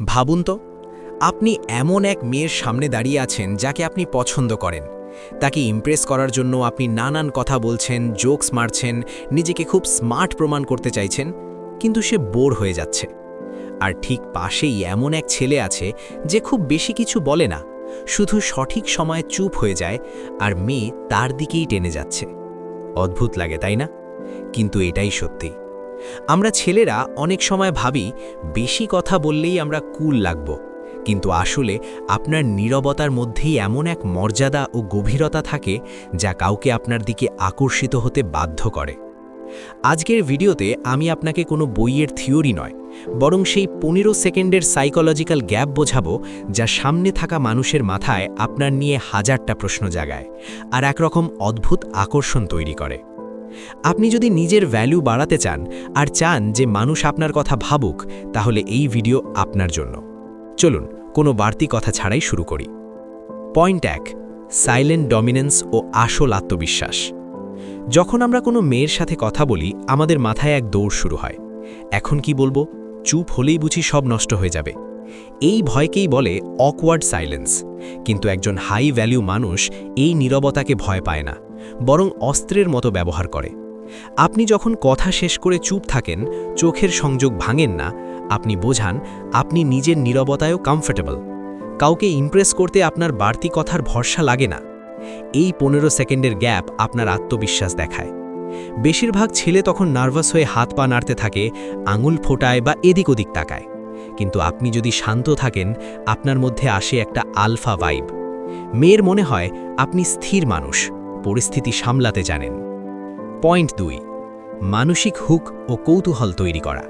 ভাবুন তো, আপনি এমন এক মেয়ের সামনে দাঁড়িয়ে আছেন যাকে আপনি পছন্দ করেন। তাকে ইমপ্রেস করার জন্য আপনি নানান কথা বলছেন জোকস মারছেন, নিজেকে খুব স্মার্ট প্রমাণ করতে চাইছেন, কিন্তু সে বোর হয়ে যাচ্ছে। আর ঠিক পাশেই এমন এক ছেলে আছে যে খুব বেশি কিছু বলে না, শুধু সঠিক সময়ে চুপ হয়ে যায় আর মেয়ে তার দিকেই টেনে যাচ্ছে। অদ্ভুত লাগে, তাই না? কিন্তু এটাই সত্যি। আমরা ছেলেরা অনেক সময় ভাবি, বেশি কথা বললেই আমরা কুল লাগব। কিন্তু আসলে আপনার নীরবতার মধ্যেই এমন এক মর্যাদা ও গভীরতা থাকে, যা কাউকে আপনার দিকে আকর্ষিত হতে বাধ্য করে। আজকের ভিডিওতে আমি আপনাকে কোনো বইয়ের থিওরি নয়, বরং সেই পনেরো সেকেন্ডের সাইকোলজিক্যাল গ্যাপ বোঝাবো, যা সামনে থাকা মানুষের মাথায় আপনার নিয়ে হাজারটা প্রশ্ন জাগায়, আর একরকম অদ্ভুত আকর্ষণ তৈরি করে। আপনি যদি নিজের ভ্যালু বাড়াতে চান আর চান যে মানুষ আপনার কথা ভাবুক, তাহলে এই ভিডিও আপনার জন্য। চলুন, কোনো বাড়তি কথা ছাড়াই শুরু করি। পয়েন্ট এক সাইলেন্ট ডমিনেন্স ও আসল আত্মবিশ্বাস। যখন আমরা কোনো মেয়ের সাথে কথা বলি, আমাদের মাথায় এক দৌড় শুরু হয়। এখন কি বলব? চুপ হলেই বুঝি সব নষ্ট হয়ে যাবে। এই ভয়কেই বলে অকওয়ার্ড সাইলেন্স কিন্তু একজন হাই ভ্যালু মানুষ এই নীরবতাকে ভয় পায় না। বরং অস্ত্রের মতো ব্যবহার করে। আপনি যখন কথা শেষ করে চুপ থাকেন, চোখের সংযোগ ভাঙেন না, আপনি বোঝান, আপনি নিজের নীরবতায়ও কমফোর্টেবল কাউকে ইমপ্রেস করতে আপনার বাড়তি কথার ভরসা লাগে না। এই পনেরো সেকেন্ডের গ্যাপ আপনার আত্মবিশ্বাস দেখায়। বেশিরভাগ ছেলে তখন নার্ভাস হয়ে হাত পা নাড়তে থাকে, আঙুল ফোটায় বা এদিক ওদিক তাকায়। কিন্তু আপনি যদি শান্ত থাকেন, আপনার মধ্যে আসে একটা আলফা ভাইব মেয়ের মনে হয়, আপনি স্থির মানুষ। পরিস্থিতি সামলাতে জানেন। পয়েন্ট দুই, মানসিক হুক ও কৌতূহল তৈরি করা।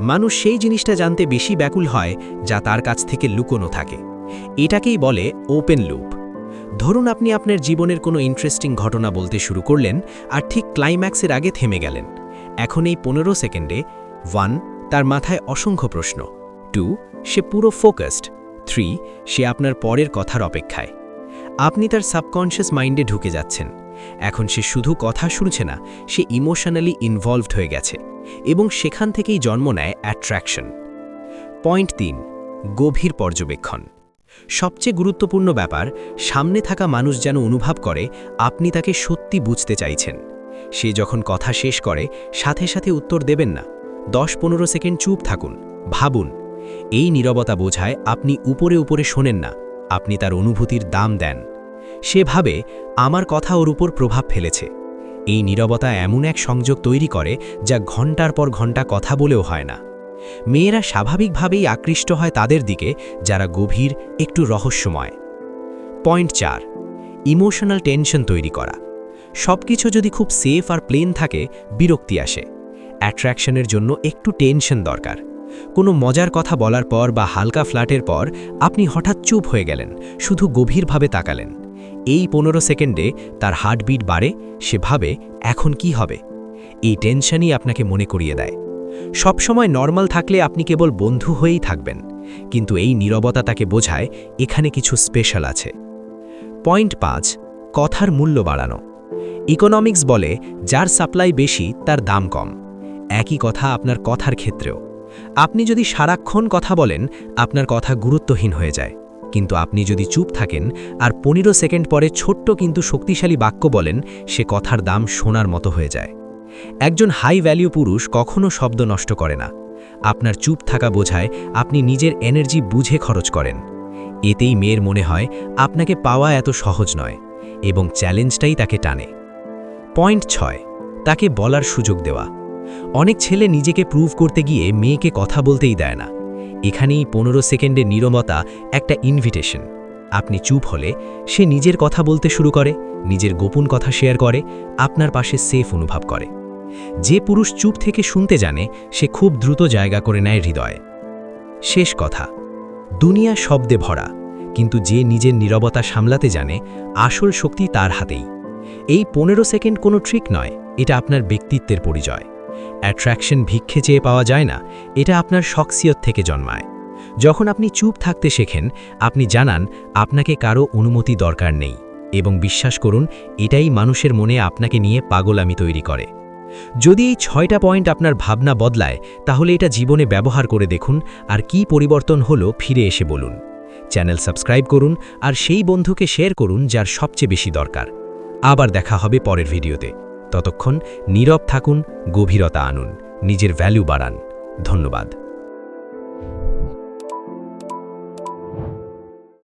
মানুষ সেই জিনিসটা জানতে বেশি ব্যাকুল হয় যা তার কাছ থেকে লুকোনো থাকে। এটাকেই বলে ওপেন লুপ। ধরুন আপনি আপনার জীবনের কোনো ইন্টারেস্টিং ঘটনা বলতে শুরু করলেন আর ঠিক ক্লাইম্যাক্সের আগে থেমে গেলেন। এখন এই পনেরো সেকেন্ডে, ওয়ান, তার মাথায় অসংখ্য প্রশ্ন। টু, সে পুরো ফোকাসড। থ্রি, সে আপনার পরের কথার অপেক্ষায়। আপনি তার সাবকনশিয়াস মাইন্ডে ঢুকে যাচ্ছেন। এখন সে শুধু কথা শুনছে না, সে ইমোশনালি ইনভলভড হয়ে গেছে এবং সেখান থেকেই জন্ম নেয় অ্যাট্রাকশন। পয়েন্ট তিন, গভীর পর্যবেক্ষণ। সবচেয়ে গুরুত্বপূর্ণ ব্যাপার, সামনে থাকা মানুষ যেন অনুভব করে আপনি তাকে সত্যি বুঝতে চাইছেন। সে যখন কথা শেষ করে, সাথে সাথে উত্তর দেবেন না। দশ পনেরো সেকেন্ড চুপ থাকুন, ভাবুন। এই নীরবতা বোঝায় আপনি উপরে উপরে শোনেন না। আপনি তার অনুভূতির দাম দেন। সে ভাবে আমার কথা ওর উপর প্রভাব ফেলেছে। এই নীরবতা এমন এক সংযোগ তৈরি করে যা ঘণ্টার পর ঘণ্টা কথা বলেও হয় না। মেয়েরা স্বাভাবিকভাবেই আকৃষ্ট হয় তাদের দিকে, যারা গভীর, একটু রহস্যময়। পয়েন্ট চার, ইমোশনাল টেনশন তৈরি করা। সব কিছু যদি খুব সেফ আর প্লেন থাকে, বিরক্তি আসে। অ্যাট্রাকশনের জন্য একটু টেনশন দরকার। কোনো মজার কথা বলার পর বা হালকা ফ্ল্যাটের পর আপনি হঠাৎ চুপ হয়ে গেলেন, শুধু গভীরভাবে তাকালেন। এই পনেরো সেকেন্ডে তার হার্টবিট বাড়ে, সে ভাবে, এখন কি হবে? এই টেনশনই আপনাকে মনে করিয়ে দেয়। সবসময় নর্মাল থাকলে আপনি কেবল বন্ধু হয়েই থাকবেন, কিন্তু এই নীরবতা তাকে বোঝায়, এখানে কিছু স্পেশাল আছে। পয়েন্ট পাঁচ, কথার মূল্য বাড়ানো। ইকোনমিক্স বলে, যার সাপ্লাই বেশি, তার দাম কম। একই কথা আপনার কথার ক্ষেত্রেও। আপনি যদি সারাক্ষণ কথা বলেন, আপনার কথা গুরুত্বহীন হয়ে যায়। কিন্তু আপনি যদি চুপ থাকেন আর পনেরো সেকেন্ড পরে ছোট্ট কিন্তু শক্তিশালী বাক্য বলেন, সে কথার দাম সোনার মতো হয়ে যায়। একজন হাই ভ্যালিউ পুরুষ কখনো শব্দ নষ্ট করে না। আপনার চুপ থাকা বোঝায় আপনি নিজের এনার্জি বুঝে খরচ করেন। এতেই মেয়ের মনে হয়, আপনাকে পাওয়া এত সহজ নয় এবং চ্যালেঞ্জটাই তাকে টানে। পয়েন্ট ছয়, তাকে বলার সুযোগ দেওয়া। অনেক ছেলে নিজেকে প্রুভ করতে গিয়ে মেয়েকে কথা বলতেই দেয় না। এখানেই পনেরো সেকেন্ডের নীরবতা একটা ইনভিটেশন আপনি চুপ হলে সে নিজের কথা বলতে শুরু করে, নিজের গোপন কথা শেয়ার করে, আপনার পাশে সেফ অনুভব করে। যে পুরুষ চুপ থেকে শুনতে জানে, সে খুব দ্রুত জায়গা করে নেয় হৃদয়ে। শেষ কথা, দুনিয়া শব্দে ভরা, কিন্তু যে নিজের নীরবতা সামলাতে জানে, আসল শক্তি তার হাতেই। এই পনেরো সেকেন্ড কোনো ট্রিক নয়, এটা আপনার ব্যক্তিত্বের পরিচয়। অ্যাট্রাকশন ভিক্ষে চেয়ে পাওয়া যায় না, এটা আপনার শখসিয়ত থেকে জন্মায়। যখন আপনি চুপ থাকতে শেখেন, আপনি জানান, আপনাকে কারও অনুমতি দরকার নেই, এবং বিশ্বাস করুন, এটাই মানুষের মনে আপনাকে নিয়ে পাগলামি তৈরি করে। যদি এই ছয়টা পয়েন্ট আপনার ভাবনা বদলায়, তাহলে এটা জীবনে ব্যবহার করে দেখুন, আর কি পরিবর্তন হলো ফিরে এসে বলুন। চ্যানেল সাবস্ক্রাইব করুন, আর সেই বন্ধুকে শেয়ার করুন, যার সবচেয়ে বেশি দরকার। আবার দেখা হবে পরের ভিডিওতে। ততক্ষণ নীরব থাকুন গভীরতা আনুন নিজের ভ্যালু বাড়ান। ধন্যবাদ।